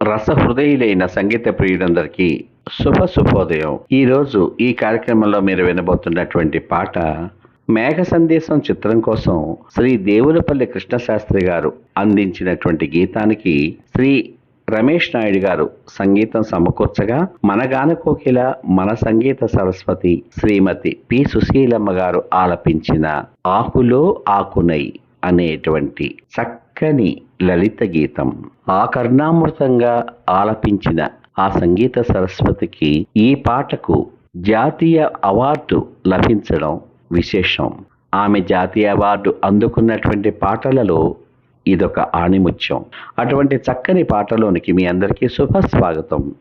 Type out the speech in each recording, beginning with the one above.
రసహృదయులైన సంగీత ప్రియులందరికీ శుభ శుభోదయం. ఈరోజు ఈ కార్యక్రమంలో మీరు వినబోతున్నటువంటి పాట మేఘ సందేశం చిత్రం కోసం శ్రీ దేవులపల్లి కృష్ణశాస్త్రి గారు అందించినటువంటి గీతానికి శ్రీ రమేష్ నాయుడు గారు సంగీతం సమకూర్చగా మన గాన కోకిల మన సంగీత సరస్వతి శ్రీమతి పి సుశీలమ్మ గారు ఆలపించిన ఆకులో ఆకునై అనేటువంటి చక్కని లలిత గీతం. ఆ కర్ణామృతంగా ఆలపించిన ఆ సంగీత సరస్వతికి ఈ పాటకు జాతీయ అవార్డు లభించడం విశేషం. ఆమె జాతీయ అవార్డు అందుకున్నటువంటి పాటలలో ఇదొక ఆణిముత్యం. అటువంటి చక్కని పాటలోనికి మీ అందరికీ శుభస్వాగతం.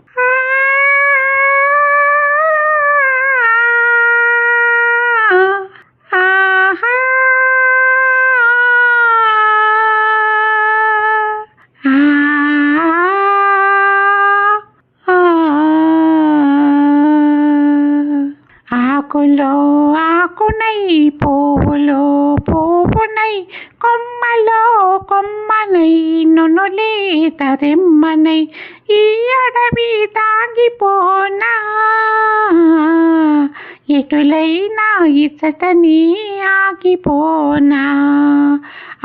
ఆకులో ఆకునై పువ్వులో పువ్వునై కొమ్మలో కొమ్మనై నునులే తరిమ్మనై ఈ అడవి తాగిపోనా ఎటులైనా ఇచ్చటని ఆగిపోనా?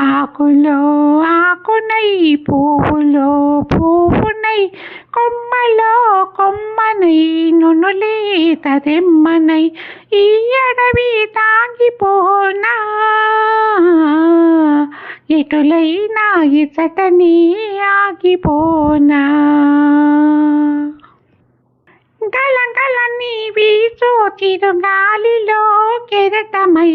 ఆకులో ఆకునై పువ్వులో పువ్వు కొమ్మై కొమ్మలో కొమ్మనై నునులేతదెమ్మనై ఈ అడవి తాగిపోనా? ఎటులైనా ఇచ్చటని ఆగిపోనా? గలగలని నీవి చోచిరు గాలిలో కెరటమై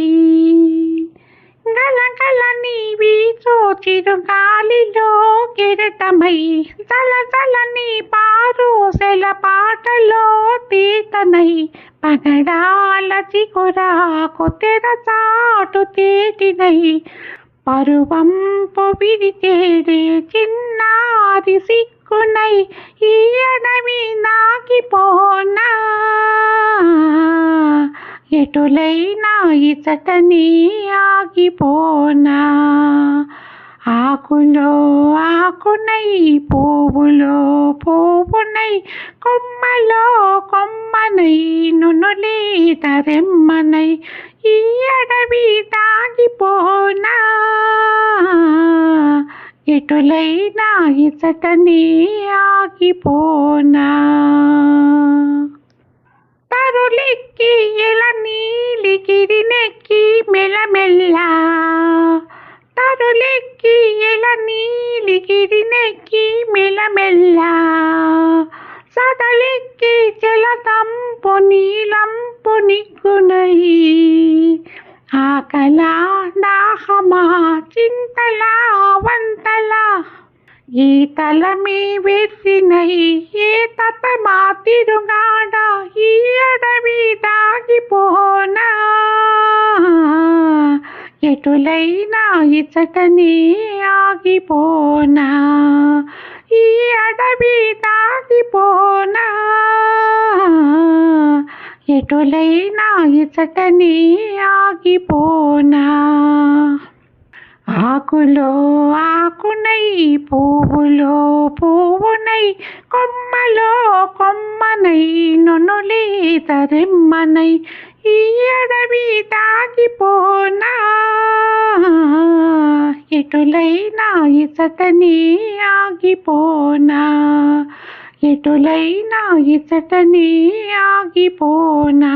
గలగల నీవి చోచిరు గాలిలో కిరటమై తలతలని జల పారోసెల పాటలో తీతనై పగడాల చిగురాకు తెరచాటు తేటినై. పరువంపు పొవిడి చిన్నారి సిక్కునై ఈ అడవి నాకిపోనా ఎటులైనా ఇచటని ఆగిపోనా? ఆకులో ఆకునై పువ్వులో పువ్వునై కొమ్మలో కొమ్మనై నునులే తరెమ్మనై ఈ అడవి తాగిపోనా? ఎటులైనా ఇచటని ఆగిపోనా? తరులెక్కి ఎల నీలిగిరి నెక్కి మెలమెల్ల తరులెక్కి ఎల నీలిగిరి నెక్కి మెలమెల్ల సదలెక్కి జలతంపు నీలంపు నిగ్గునై ఆకలా దాహమా చింతలా వంతలా. ఈ తల మీ ఏ తత మా ఈ అడవి దాగిపోనా? ఎటులైనా ఇచటని ఆగిపోనా? ఈ అడవి దాగిపోనా? ఎటులైనా ఇచటని ఆగిపోనా? ఆకులో ఆకు ఆకునై పువ్వులో పువ్వునై కొమ్మలో కొమ్మనై నొనులే తరెమ్మనై ఈ అడవి తాగిపోనా? ఎటులైనా ఇచటని ఆగిపోనా? ఎటులైనా ఇచటని ఆగిపోనా?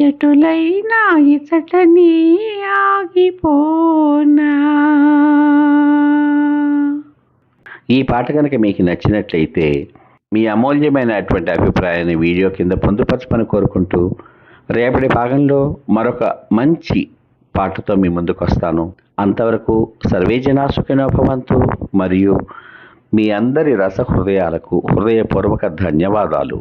ఎటులైనా ఇచటని ఆగిపోనా? ఈ పాట కనుక మీకు నచ్చినట్లయితే మీ అమూల్యమైనటువంటి అభిప్రాయాన్ని వీడియో కింద పొందుపరచమని కోరుకుంటూ రేపటి భాగంలో మరొక మంచి పాటతో మీ ముందుకు వస్తాను. అంతవరకు సర్వేజనా సుఖినోభవంతు మరియు మీ అందరి రస హృదయాలకు హృదయపూర్వక ధన్యవాదాలు.